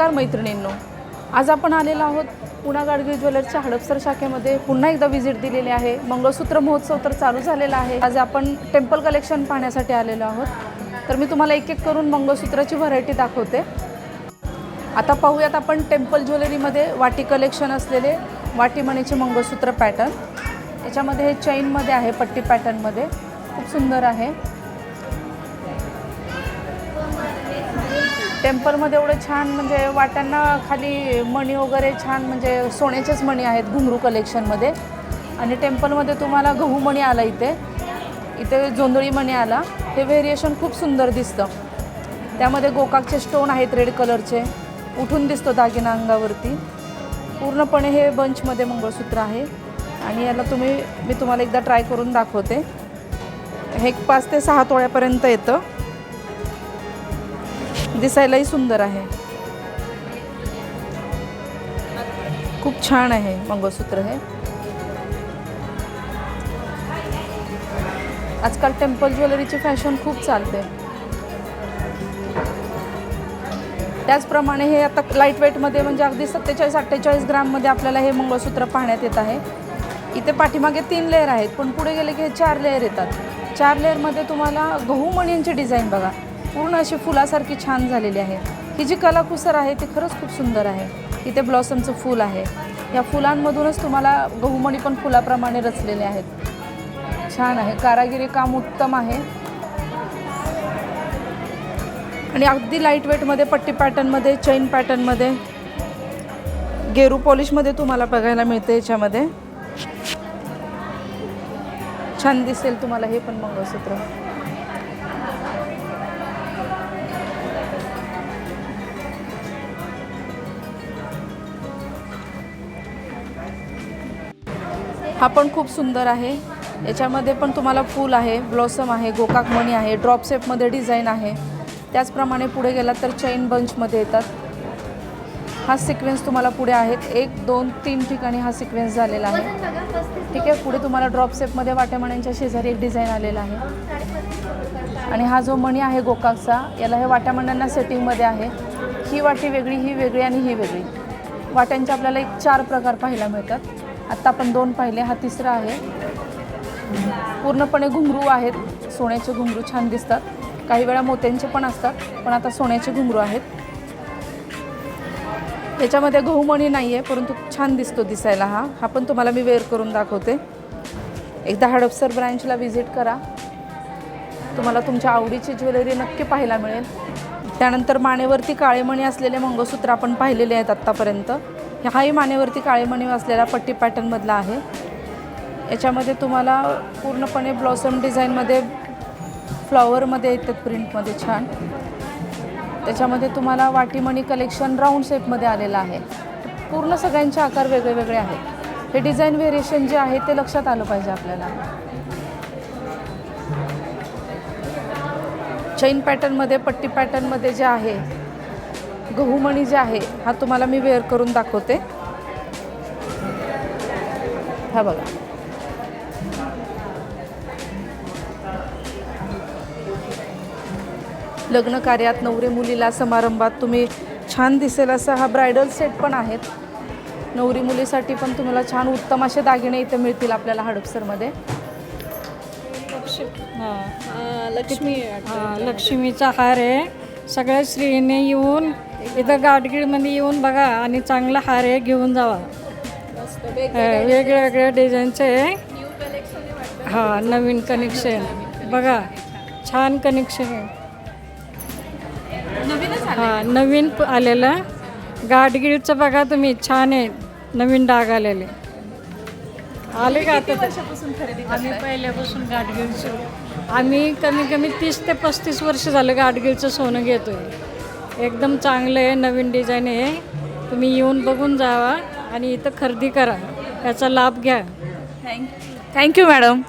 नमस्कार मैत्रिणींनो. आज आपण आलेलो आहोत पुणा गाडगे ज्वेलर्सच्या हडपसर शाखेमध्ये. पुन्हा एकदा व्हिजिट दिलेली आहे. मंगळसूत्र महोत्सव तर चालू झालेला आहे. आज आपण टेम्पल कलेक्शन पाहण्यासाठी आलेलो आहोत. तर मी तुम्हाला एक एक करून मंगळसूत्राची व्हरायटी दाखवते. आता पाहूयात आपण टेम्पल ज्वेलरीमध्ये वाटी कलेक्शन असलेले वाटीमणीचे मंगळसूत्र पॅटर्न याच्यामध्ये हे चैनमध्ये आहे पट्टी पॅटर्नमध्ये खूप सुंदर आहे. टेम्पलमध्ये एवढं छान म्हणजे वाट्यांना खाली मणी वगैरे छान म्हणजे सोन्याचेच मणी आहेत घुंगरू कलेक्शनमध्ये आणि टेम्पलमध्ये तुम्हाला गहू मणी आला इथे. इथे जोंधळी मणी आला. हे व्हेरिएशन खूप सुंदर दिसतं. त्यामध्ये गोकाकचे स्टोन आहेत रेड कलरचे उठून दिसतो दागिना अंगावरती. पूर्णपणे हे बंचमध्ये मंगळसूत्र आहे. आणि याला तुम्ही मी तुम्हाला एकदा ट्राय करून दाखवते. हे एक पाच ते सहा तोळ्यापर्यंत येतं. दिसायलाही सुंदर आहे. खूप छान आहे मंगळसूत्र हे. आजकाल टेम्पल ज्वेलरीची फॅशन खूप चालते. त्याचप्रमाणे हे आता लाइट वेटमध्ये म्हणजे अगदी सत्तेचाळीस अठ्ठेचाळीस ग्राममध्ये आपल्याला हे मंगळसूत्र पाहण्यात येत आहे. इथे पाठीमागे तीन लेअर आहेत पण पुढे गेले की हे चार लेअर येतात. चार लेअरमध्ये तुम्हाला गहू मण्यांची डिझाईन बघा. पूर्ण अशी फुलासारखी छान झालेली आहे. ही जी कलाकुसर आहे ती खरंच खूप सुंदर आहे. इथे ब्लॉसमचं फूल आहे. या फुलांमधूनच तुम्हाला गहुमणी पण फुलाप्रमाणे रचलेले आहेत. छान आहे. कारागिरी काम उत्तम आहे. आणि अगदी लाइट वेटमध्ये पट्टी पॅटर्नमध्ये चैन पॅटर्नमध्ये गेरू पॉलिशमध्ये तुम्हाला बघायला मिळते याच्यामध्ये. छान दिसेल तुम्हाला हे पण मंगळसूत्र. हा पण खूप सुंदर आहे. याच्यामध्ये पण तुम्हाला फूल आहे ब्लॉसम आहे गोकाक मणी आहे ड्रॉप सेपमध्ये डिझाईन आहे. त्याचप्रमाणे पुढे गेलात तर चैन बंचमध्ये येतात. हा सिक्वेन्स तुम्हाला पुढे आहेत. एक दोन तीन ठिकाणी हा सिक्वेन्स झालेला आहे. ठीक आहे पुढे तुम्हाला ड्रॉप सेपमध्ये वाट्यामण्यांच्या शेजारी एक डिझाईन आलेला आहे. आणि हा जो मणी आहे गोकाकचा याला हे वाट्यामण्यांना सेटिंगमध्ये आहे. ही वाटी वेगळी ही वेगळी आणि ही वेगळी. वाट्यांचे आपल्याला एक चार प्रकार पाहायला मिळतात. आत्ता आपण दोन पाहिले. हा तिसरा आहे. पूर्णपणे घुंगरू आहेत. सोन्याचे घुंगरू छान दिसतात. काही वेळा मोत्यांचे पण असतात पण आता सोन्याचे घुंगरू आहेत. याच्यामध्ये गहूमणी नाही आहे परंतु छान दिसतो दिसायला हा. हा पण तुम्हाला मी वेअर करून दाखवते. एकदा हडपसर ब्रँचला व्हिजिट करा. तुम्हाला तुमच्या आवडीची ज्वेलरी नक्की पाहायला मिळेल. त्यानंतर मानेवरती काळेमणी असलेले मंगळसूत्र आपण पाहिलेले आहेत आत्तापर्यंत. हाही मानेवरती काळेमणी असलेला पट्टी पॅटर्नमधला आहे. याच्यामध्ये तुम्हाला पूर्णपणे ब्लॉसम डिझाईनमध्ये फ्लॉवरमध्ये येतात प्रिंटमध्ये छान. त्याच्यामध्ये तुम्हाला वाटीमणी कलेक्शन राऊंड शेपमध्ये आलेलं आहे. पूर्ण सगळ्यांचे आकार वेगळे वेगळे आहेत. हे डिझाईन व्हेरिएशन जे आहे ते लक्षात आलं पाहिजे आपल्याला. चैन पॅटर्नमध्ये पट्टी पॅटर्नमध्ये जे आहे गहूमणी जे आहे हा तुम्हाला मी वेअर करून दाखवते. हा बघा. लग्न कार्यात नवरे मुलीला समारंभात तुम्ही छान दिसेल असा हा ब्रायडल सेट पण आहेत. नवरी मुलीसाठी पण तुम्हाला छान उत्तम असे दागिने इथे मिळतील आपल्याला हडपसरमध्ये. लक्ष्मी लक्ष्मीचा हार आहे. सगळ्या स्त्रीने येऊन इथं गाडगीळमध्ये येऊन बघा आणि चांगला हार आहे घेऊन जावा. हा, वेगळ्या वेगळ्या डिझाईनचे आहे. हां नवीन कनेक्शन बघा छान कनेक्शन आहे. हां नवीन प- आलेलं. गाडगिळचं बघा तुम्ही छान आहे. नवीन डाग आलेले. आले का आता आम्ही पहिल्यापासून गाडगिळचं. आम्ही कमी कमी तीस ते पस्तीस वर्ष झालं गाडगिळचं सोनं घेतोय. एकदम चांगलं आहे नवीन डिझाईन आहे. तुम्ही येऊन बघून जावा आणि इथं खरेदी करा. याचा लाभ घ्या. थँक्यू मॅडम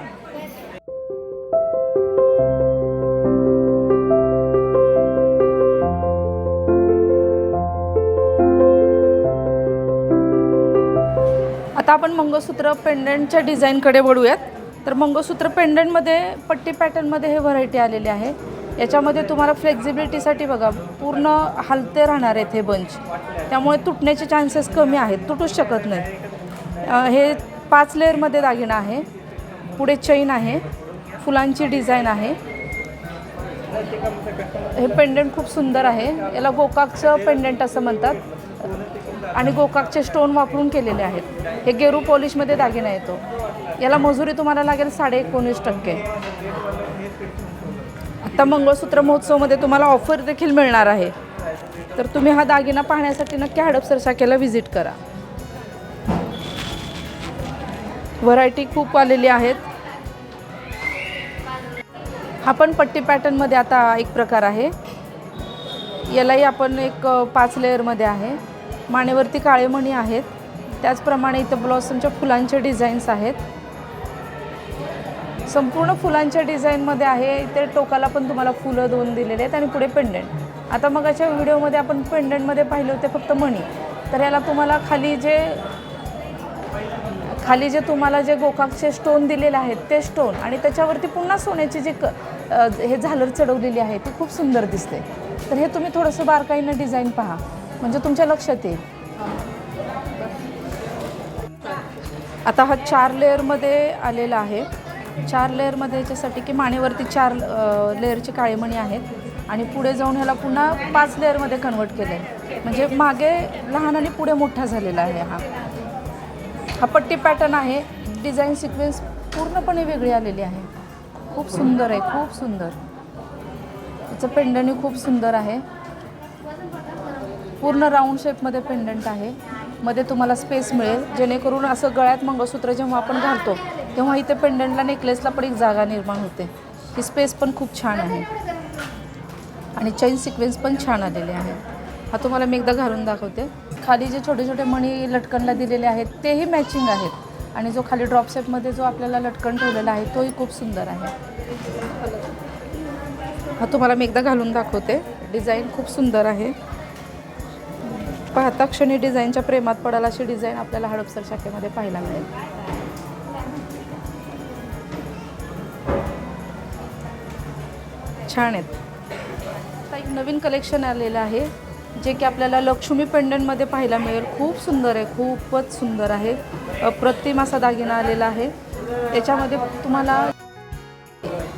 आता आपण मंगळसूत्र पेंडंटच्या डिझाईनकडे वळूयात तर मंगळसूत्र पेंडंटमध्ये पट्टी पॅटर्नमध्ये हे व्हरायटी आलेली आहे. याच्यामध्ये तुम्हाला फ्लेक्झिबिलिटीसाठी बघा पूर्ण हलते राहणार आहेत हे बंच त्यामुळे तुटण्याचे चान्सेस कमी आहेत तुटूच शकत नाही हे पाच लेअरमध्ये दागिना आहे पुढे चैन आहे फुलांची डिझाईन आहे. हे पेंडंट खूप सुंदर आहे. याला गोकाकचं पेंडंट असं म्हणतात. आणि गोकाकचे स्टोन वापरून केलेले आहेत. हे गेरू पॉलिशमध्ये दागिना येतो. याला मजुरी तुम्हाला लागेल साडे एकोणीस टक्के. आता मंगळसूत्र महोत्सवमध्ये तुम्हाला ऑफर देखील मिळणार आहे. तर तुम्ही हा दागिना पाहण्यासाठी नक्की हडपसर शाखेला व्हिजिट करा. व्हरायटी खूप आलेली आहेत. हा पण पट्टी पॅटर्नमध्ये आता एक प्रकार आहे. यालाही आपण एक पाच लेअरमध्ये आहे. मानेवरती काळे मणी आहेत. त्याचप्रमाणे इथं ब्लॉसमच्या फुलांचे डिझाईन्स आहेत. संपूर्ण फुलांच्या डिझाईनमध्ये आहे. इथे टोकाला पण तुम्हाला फुलं दोन दिलेले आहेत आणि पुढे पेंडंट आता मगाच्या व्हिडिओमध्ये आपण पेंडंटमध्ये पाहिले होते फक्त मणी. तर याला तुम्हाला खाली जे खाली जे तुम्हाला जे गोकाकचे स्टोन दिलेले आहेत ते स्टोन आणि त्याच्यावरती पुन्हा सोन्याची जी क हे झालर चढवलेली आहे ती खूप सुंदर दिसते. तर हे तुम्ही थोडंसं बारकाईनं डिझाईन पहा. म्हणजे तुमच्या लक्षात येईल. आता हा चार लेअरमध्ये आलेला आहे. चार लेअरमध्ये याच्यासाठी की मानेवरती चार लेअरचे काळेमणी आहेत. आणि पुढे जाऊन ह्याला पुन्हा पाच लेअरमध्ये कन्वर्ट केलं आहे म्हणजे मागे लहान आणि पुढे मोठा झालेला आहे हा. हा पट्टी पॅटर्न आहे. डिझाईन सिक्वेन्स पूर्णपणे वेगळी आलेली आहे. खूप सुंदर आहे खूप सुंदर. त्याचं पेंडंटही खूप सुंदर आहे. पूर्ण राऊंड शेपमध्ये पेंडंट आहे. मध्ये तुम्हाला स्पेस मिळेल. जेणेकरून असं गळ्यात मंगळसूत्र जेव्हा आपण घालतो तेव्हा इथे पेंडंटला नेकलेसला पण एक जागा निर्माण होते. ही स्पेस पण खूप छान आहे. आणि चैन सिक्वेन्स पण छान आलेले आहे हा तुम्हाला मी एकदा घालून दाखवते. खाली जे छोटे छोटे मणी लटकनला दिलेले आहेत तेही मॅचिंग आहेत. आणि जो खाली ड्रॉप सेपमध्ये जो आपल्याला लटकन ठेवलेला आहे तोही खूप सुंदर आहे. हा तुम्हाला मी एकदा घालून दाखवते. डिझाईन खूप सुंदर आहे. पाहता क्षणी डिझाईनच्या प्रेमात पडाल अशी डिझाईन आपल्याला हडपसर शाखेमध्ये पाहायला मिळेल. छान आहेत. आता एक नवीन कलेक्शन आलेलं आहे जे की आपल्याला लक्ष्मी पेंडंटमध्ये पाहायला मिळेल. खूप सुंदर आहे खूपच सुंदर आहे. अप्रतिम असा दागिना आलेला आहे. याच्यामध्ये तुम्हाला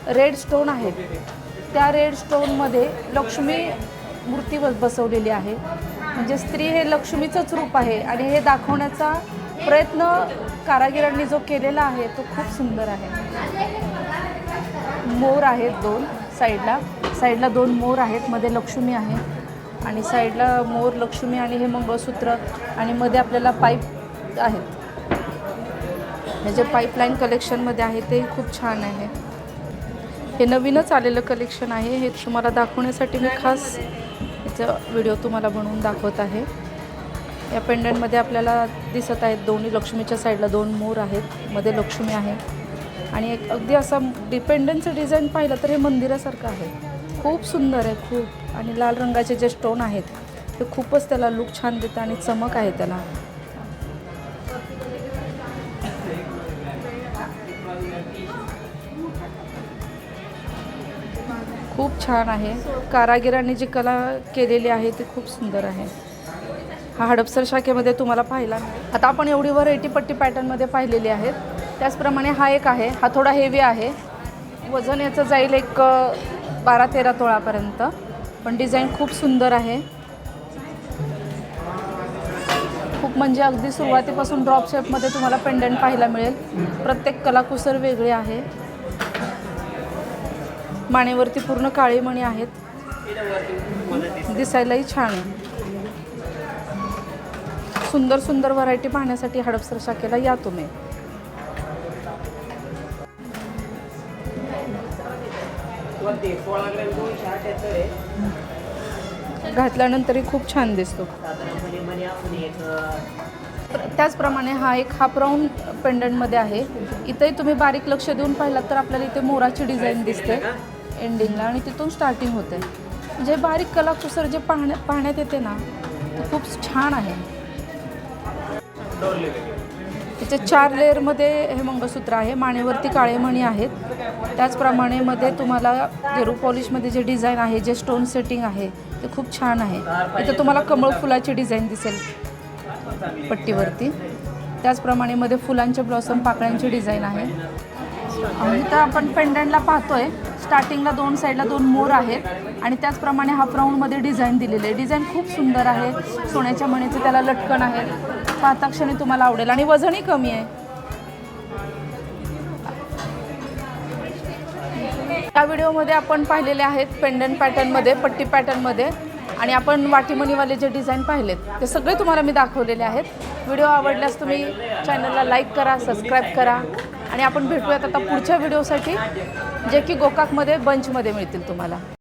रेड स्टोन आहेत त्या रेड स्टोनमध्ये लक्ष्मी मूर्ती बस बसवलेली आहे. म्हणजे स्त्री हे लक्ष्मीचंच रूप आहे आणि हे दाखवण्याचा प्रयत्न कारागिरांनी जो केलेला आहे तो खूप सुंदर आहे. मोर आहेत दोन. साईडला. साईडला दोन मोर आहेत मध्ये लक्ष्मी आहे. आणि साईडला मोर लक्ष्मी आणि हे मंगळसूत्र आणि मध्ये आपल्याला पाईप आहेत हे जे पाईपलाईन कलेक्शनमध्ये आहे ते खूप छान आहे. हे नवीनच आलेलं कलेक्शन आहे. हे तुम्हाला दाखवण्यासाठी मी खास याचा व्हिडिओ तुम्हाला बनवून दाखवत आहे. या पेंडंटमध्ये आपल्याला दिसत आहेत दोन्ही लक्ष्मीच्या साईडला दोन मोर आहेत मध्ये लक्ष्मी आहे. आणि एक अगदी असा डिपेंडन्सचं डिझाईन पाहिलं तर हे मंदिरासारखं आहे. खूप सुंदर आहे खूप. आणि लाल रंगाचे जे स्टोन आहेत ते खूपच त्याला लुक छान देतं आणि चमक आहे त्याला. खूप छान आहे. कारागिरांनी जी कला केलेली आहे ती खूप सुंदर आहे. हा हडपसर शाखेमध्ये तुम्हाला पाहिला. आता आपण एवढी व्हरायटी पट्टी पॅटर्नमध्ये पाहिलेली आहेत. त्याचप्रमाणे हा एक आहे हा थोडा हेवी आहे. वजन याचं जाईल एक बारा तेरा तोळापर्यंत. पण डिझाईन खूप सुंदर आहे. खूप म्हणजे अगदी सुरुवातीपासून ड्रॉप शेपमध्ये तुम्हाला पेंडंट पाहायला मिळेल. प्रत्येक कलाकुसर वेगळी आहे. मानेवरती पूर्ण काळी मणी आहेत. दिसायलाही छान आहे. सुंदर सुंदर व्हरायटी पाहण्यासाठी हडपसर शाखेला या तुम्ही. घातल्यानंतरही खूप छान दिसतो. त्याचप्रमाणे हा एक हाफ राऊंड पेंडंटमध्ये आहे. इथंही तुम्ही बारीक लक्ष देऊन पाहिलात तर आपल्याला इथे मोराची डिझाईन दिसते. एंडिंगला आणि तिथून स्टार्टिंग होते. म्हणजे बारीक कलाकुसर जे पाहण्या पाहण्यात येते ना ते खूप छान आहे. त्याच्या चार लेअरमध्ये हे मंगळसूत्र आहे मानेवरती काळे मणी आहेत. त्याचप्रमाणे मध्ये तुम्हाला गेरू पॉलिशमध्ये जे डिझाईन आहे जे स्टोन सेटिंग आहे ते खूप छान आहे. इथं तुम्हाला कमळ फुलाची डिझाईन दिसेल पट्टीवरती. त्याचप्रमाणे मध्ये फुलांचे ब्लॉसम पाकळ्यांची डिझाईन आहे. आणि इथं आपण पेंडंटला पाहतोय स्टार्टिंगला दोन साईडला दोन मोर आहेत. आणि त्याचप्रमाणे हाफ राऊंडमध्ये डिझाईन दिलेली आहे. डिझाईन खूप सुंदर आहे. सोन्याच्या मणीचे त्याला लटकन आहे. पाहता क्षणी तुम्हाला आवडेल. आणि वजनही कमी आहे. या व्हिडिओमध्ये आपण पाहिलेले आहेत पेंडंट पॅटर्नमध्ये पट्टी पॅटर्नमध्ये आणि आपण वाटीमणीवाले जे डिझाईन पाहिलेत ते सगळे तुम्हाला मी दाखवलेले आहेत. व्हिडिओ आवडल्यास तुम्ही चॅनलला लाईक करा सबस्क्राईब करा. आणि आपण भेटूयात आता पुढच्या व्हिडिओसाठी जे की गोकाकमध्ये बंचमध्ये मिळतील तुम्हाला.